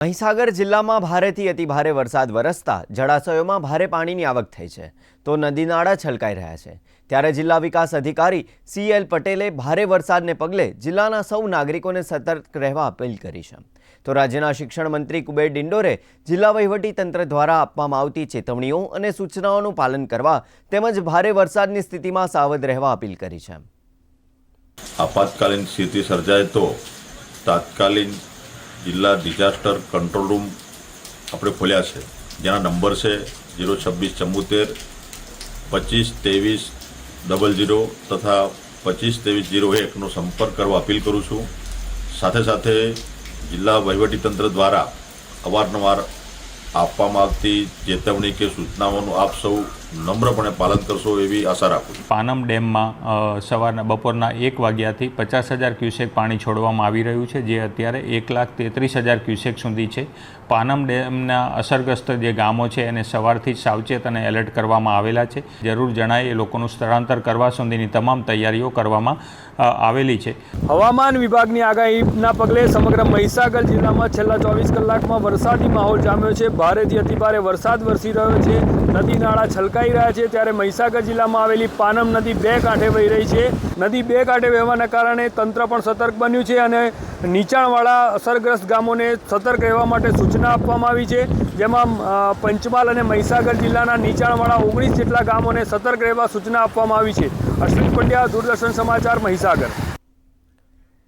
મહીસાગર જિલ્લામાં ભારેથી અતિ ભારે વરસાદ વરસતા જળાશયોમાં ભારે પાણીની આવક થઈ છે. તો નદી નાળા છલકાઈ રહ્યા છે. ત્યારે જિલ્લા વિકાસ અધિકારી સી એલ પટેલે ભારે વરસાદને પગલે જિલ્લાના સૌ નાગરિકોને સતર્ક રહેવા અપીલ કરી છે. તો રાજ્યના શિક્ષણ મંત્રી કુબેર ડિંડોરે જિલ્લા વહીવટી તંત્ર દ્વારા આપવામાં આવતી ચેતવણીઓ અને સૂચનાઓનું પાલન કરવા તેમજ ભારે વરસાદની સ્થિતિમાં સાવધ રહેવા અપીલ કરી છે. આપાતકાલીન સ્થિતિ સર્જાય તો તાત્કાલિક જિલ્લા ડિઝાસ્ટર કંટ્રોલ રૂમ આપણે ખોલ્યા છે. જેના નંબર છે જીરો છવ્વીસ ચુમ્મોતેર પચીસ ત્રેવીસ ડબલ જીરો તથા પચીસ ત્રેવીસ જીરો એકનો સંપર્ક કરવા અપીલ કરું છું. સાથે સાથે જિલ્લા વહીવટીતંત્ર દ્વારા અવારનવાર આપવામાં આવતી ચેતવણી કે સૂચનાઓનું આપ સૌ નમ્રપણે પાલન કરશો એવી આશા રાખું છું. પાનમ ડેમમાં સવારના બપોરના એક વાગ્યાથી પચાસ હજાર ક્યુસેક પાણી છોડવામાં આવી રહ્યું છે જે અત્યારે એક લાખ તેત્રીસ હજાર ક્યુસેક સુધી છે. પાનમ ડેમના અસરગ્રસ્ત જે ગામો છે એને સવારથી જ સાવચેત અને એલર્ટ કરવામાં આવેલા છે. જરૂર જણાય એ લોકોનું સ્થળાંતર કરવા સુધીની તમામ તૈયારીઓ કરવામાં આવેલી છે. હવામાન વિભાગની આગાહીના પગલે સમગ્ર મહીસાગર જિલ્લામાં છેલ્લા ચોવીસ કલાકમાં વરસાદી માહોલ જામ્યો છે. ભારેથી અતિભારે વરસાદ વરસી રહ્યો છે. નદી નાળા છલકાઈ રહ્યા છે ત્યારે મહીસાગર જિલ્લામાં આવેલી પાનમ નદી બે કાંઠે વહી રહી છે. નદી બે કાંઠે વહેવાના કારણે તંત્ર પણ સતર્ક બન્યું છે અને નીચાણવાળા અસરગ્રસ્ત ગામોને સતર્ક રહેવા માટે સૂચના આપવામાં આવી છે. જેમાં પંચમહાલ અને મહીસાગર જિલ્લાના નીચાણવાળા ઓગણીસ જેટલા ગામોને સતર્ક રહેવા સૂચના આપવામાં આવી છે. અશ્વિન પંડ્યા, દૂરદર્શન સમાચાર, મહીસાગર.